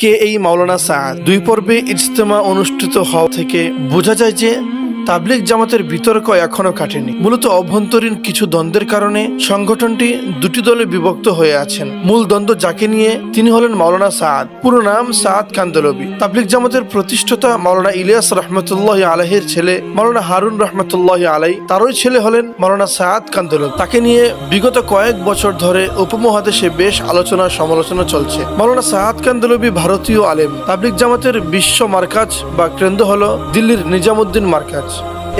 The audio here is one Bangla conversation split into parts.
কে এই মাওলানা সাদ? দুই পর্বে ইজতেমা অনুষ্ঠিত হওয়া থেকে বোঝা যায় যে তাবলিগ জামাতের বিতর্ক এখনও কাটেনি। মূলত অভ্যন্তরীণ কিছু দ্বন্দ্বের কারণে সংগঠনটি দুটি দলে বিভক্ত হয়ে আছেন। মূল দ্বন্দ্ব যাকে নিয়ে তিনি হলেন মাওলানা সাদ। পুরো নাম সাদ কান্দলবি। তাবলিগ জামাতের প্রতিষ্ঠাতা মাওলানা ইলিয়াস রহমতুল্লাহ আলহের ছেলে মাওলানা হারুন রহমতুল্লাহ আলাই, তারই ছেলে হলেন মাওলানা সাদ কান্দলবি। তাকে নিয়ে বিগত কয়েক বছর ধরে উপমহাদেশে বেশ আলোচনা সমালোচনা চলছে। মাওলানা সাদ কান্দলবি ভারতীয় আলেম। তাবলিগ জামাতের বিশ্ব মার্কাজ বা কেন্দ্র হল দিল্লির নিজামুদ্দিন মার্কাজ।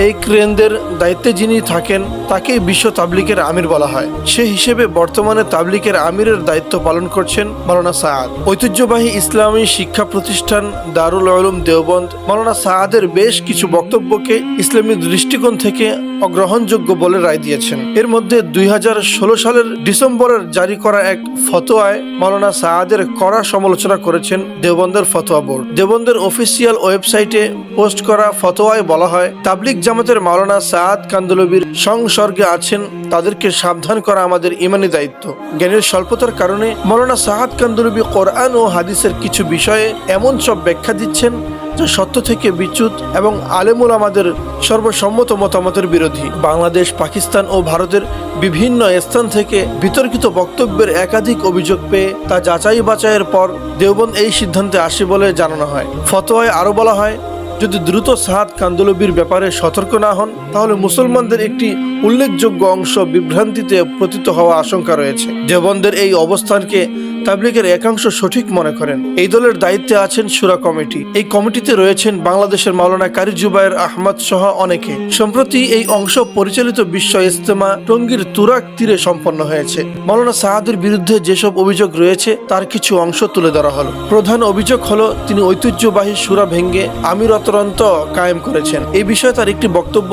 এই কেন্দ্রের দায়িত্বে যিনি থাকেন, তাকেই বিশ্ব তাবলিকের আমির বলা হয়। সে হিসেবে বর্তমানে তাবলিকের আমিরের দায়িত্ব পালন করছেন মাওলানা সাদ ঐতিহ্যবাহী ইসলামী শিক্ষা প্রতিষ্ঠান দারুল আলম দেওবন্দ মাওলানা সাহাদের বেশ কিছু বক্তব্যকে ইসলামী দৃষ্টিকোণ থেকে অগ্রহণযোগ্য বলে রায় দিয়েছেন। এর মধ্যে দুই হাজার ষোলো সালের ডিসেম্বরের জারি করা এক ফতোয়ায় মাওলানা সাহাদের কড়া সমালোচনা করেছেন দেওবন্দের ফতোয়া বোর্ড। দেওবন্দের অফিসিয়াল ওয়েবসাইটে পোস্ট করা ফতোয়ায় বলা হয় তাবলিক জামাতের মাওলানা সাদ কান্দলবির সংসর্গে আছেন, তাদেরকে সাবধান করা আমাদের ইমানি দায়িত্ব। জ্ঞানের স্বল্পতার কারণে মৌলানা সাহাদ কান্দলবি কোরআন ও হাদিসের কিছু বিষয়ে এমন সব ব্যাখ্যা দিচ্ছেন, যা সত্য থেকে বিচ্যুত এবং আলেমুল আমাদের সর্বসম্মত মতামতের বিরোধী। বাংলাদেশ, পাকিস্তান ও ভারতের বিভিন্ন স্থান থেকে বিতর্কিত বক্তব্যের একাধিক অভিযোগ পেয়ে তা যাচাই বাছাইয়ের পর দেওবন্দ এই সিদ্ধান্তে আসে বলে জানানো হয়। ফতোয়ায় আরও বলা হয় যদি দ্রুত সাহাদ কান্দলবির ব্যাপারে সতর্ক না হন, তাহলে মুসলমানদের একটি উল্লেখযোগ্য অংশ বিভ্রান্তিতে পতিত হওয়া আশঙ্কা রয়েছে। দেবন্দের এই অবস্থানকে তাবলিগের একাংশ সঠিক মনে করেন। এই দলের দায়িত্বে আছেন সুরা কমিটি। এই কমিটিতে রয়েছেন বাংলাদেশের মাওলানা কারি জুবায়ের আহমদ সহ অনেকে। সম্প্রতি এই অংশ পরিচালিত বিশ্ব ইস্তেমা টঙ্গীর তুরাক তীরে সম্পন্ন হয়েছে। মাওলানা সাহাদের বিরুদ্ধে যেসব অভিযোগ রয়েছে, তার কিছু অংশ তুলে ধরা হলো। প্রধান অভিযোগ হলো, তিনি ঐতিহ্যবাহী সুরা ভেঙ্গে আমির অতরন্ত কায়েম করেছেন। এই বিষয়ে তার একটি বক্তব্য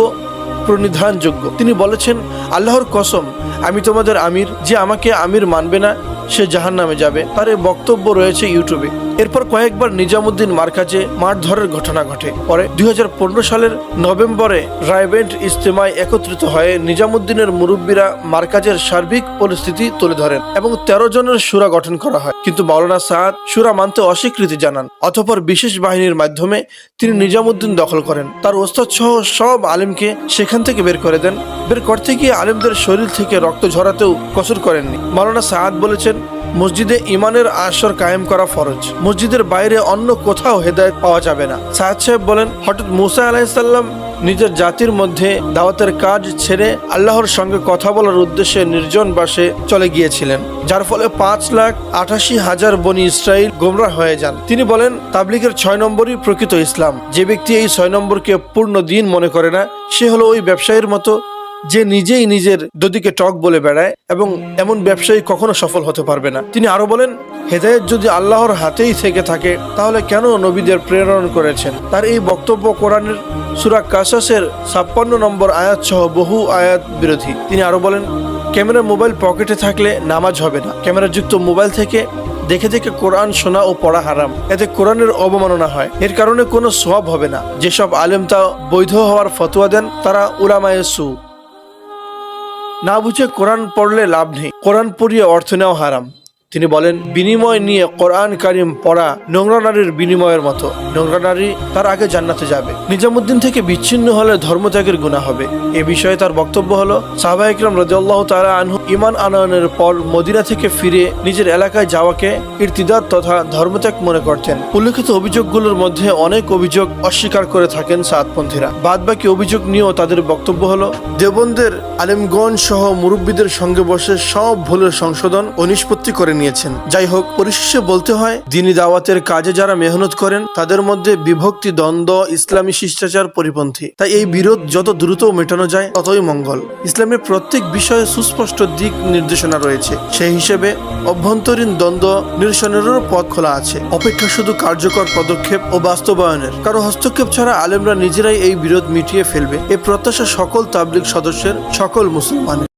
প্রণিধানযোগ্য। তিনি বলেছেন, আল্লাহর কসম, আমি তোমাদের আমির, যে আমাকে আমির মানবে না সে জাহান নামে যাবে। তার এই বক্তব্য রয়েছে ইউটিউবে। এরপর কয়েকবার নিজামুদ্দিন মার্কাজে মারধরের ঘটনা ঘটে। পরে দু হাজার পনেরো সালের নভেম্বরে রায়বেন্ট ইজতেমায় একত্রিত হয়ে নিজামুদ্দিনের মুরব্বীরা মার্কাজের সার্বিক পরিস্থিতি তুলে ধরেন এবং তেরো জনের সুরা গঠন করা হয়। কিন্তু মাওলানা সাদ সুরা মানতে অস্বীকৃতি জানান। অতঃপর বিশেষ বাহিনীর মাধ্যমে তিনি নিজামুদ্দিন দখল করেন। তার ওস্তাদ সহ সব আলিমকে সেখান থেকে বের করে দেন। বের করতে গিয়ে আলিমদের শরীর থেকে রক্ত ঝরাতেও কসুর করেননি। মাওলানা সাদ বলেছেন, মসজিদে ইমানের আসর কায়েম করা ফরজ। মসজিদের বাইরে অন্য কোথাও হেদায়ত পাওয়া যাবে না। সাহাদ সাহেব বলেন, হঠাৎ মুসা আলাহিসাল্লাম নিজের জাতির মধ্যে দাওয়াতের কাজ ছেড়ে আল্লাহর সঙ্গে কথা বলার উদ্দেশ্যে নির্জন বাসে চলে গিয়েছিলেন, যার ফলে পাঁচ লাখ আঠাশি হাজার বনি ইসরায়েল গোমরা হয়ে যান। তিনি বলেন, তাবলিগের ছয় নম্বরই প্রকৃত ইসলাম। যে ব্যক্তি এই ছয় নম্বরকে পূর্ণ দিন মনে করে না, সে হলো ওই ব্যবসায়ীর মতো যে নিজেই নিজের দদিকে টক বলে বেড়ায় এবং এমন ব্যবসায়ী কখনো সফল হতে পারবে না। তিনি আরও বলেন, হেদায়ত যদি আল্লাহর হাতেই থেকে থাকে, তাহলে কেন নবীদের প্রেরণ করেছেন? তার এই বক্তব্য কোরআনের সুরা কাসাসের ছাপ্পান্ন নম্বর আয়াত সহ বহু আয়াত বিরোধী। তিনি আরও বলেন, ক্যামেরা মোবাইল পকেটে থাকলে নামাজ হবে না। ক্যামেরাযুক্ত মোবাইল থেকে দেখে দেখে কোরআন শোনা ও পড়া হারাম। এতে কোরআনের অবমাননা হয়। এর কারণে কোনো সওয়াব হবে না। যেসব আলেম তা বৈধ হওয়ার ফতোয়া দেন, তারা উলামায়ে সু। না বুঝে কোরআন পড়লে লাভ নেই। কোরআন পড়িয়ে অর্থ নেওয়া হারাম। তিনি বলেন, বিনিময় নিয়ে কোরআন কারিম পড়া নোংরা নারীর বিনিময়ের মতো। নোংরা নারী তার আগে জান্নাতে যাবে। নিজামুদ্দিন থেকে বিচ্ছিন্ন হলে ধর্মত্যাগের গুণা হবে। এ বিষয়ে তার বক্তব্য হলো সাহবা ইকরাম রাজিয়াল্লাহ তারা আনহু ইমান আনয়নের পর মদিনা থেকে ফিরে নিজের এলাকায় যাওয়াকে ইরতিদার তথা ধর্মত্যাগ মনে করতেন। উল্লেখিত অভিযোগগুলোর মধ্যে অনেক অভিযোগ অস্বীকার করে থাকেন সাতপন্থীরা। বাদ বাকি অভিযোগ নিয়েও তাদের বক্তব্য হলো দেবন্দের আলিমগঞ্জ সহ মুরব্বীদের সঙ্গে বসে সব ভুলের সংশোধন ও নিষ্পত্তি করে নিয়েছেন। যাই হোক, পরিশেষে বলতে হয়, দিনী দাওয়াতের কাজে যারা মেহনত করেন, তাদের মধ্যে বিভক্তি, দ্বন্দ্ব, ইসলামী শিষ্টাচার পরিপন্থী। তাই এই বিরোধ যত দ্রুত মেটানো যায়, ততই মঙ্গল। ইসলামের প্রত্যেক বিষয়ে সুস্পষ্ট দিক নির্দেশনা রয়েছে। সেই হিসেবে অভ্যন্তরীণ দ্বন্দ্ব নিরসনেরও পথ খোলা আছে। অপেক্ষা শুধু কার্যকর পদক্ষেপ ও বাস্তবায়নের। কারও হস্তক্ষেপ ছাড়া আলেমরা নিজেরাই এই বিরোধ মিটিয়ে ফেলবে। এ প্রত্যাশা সকল তাবলিক সদস্যের, সকল মুসলমানের।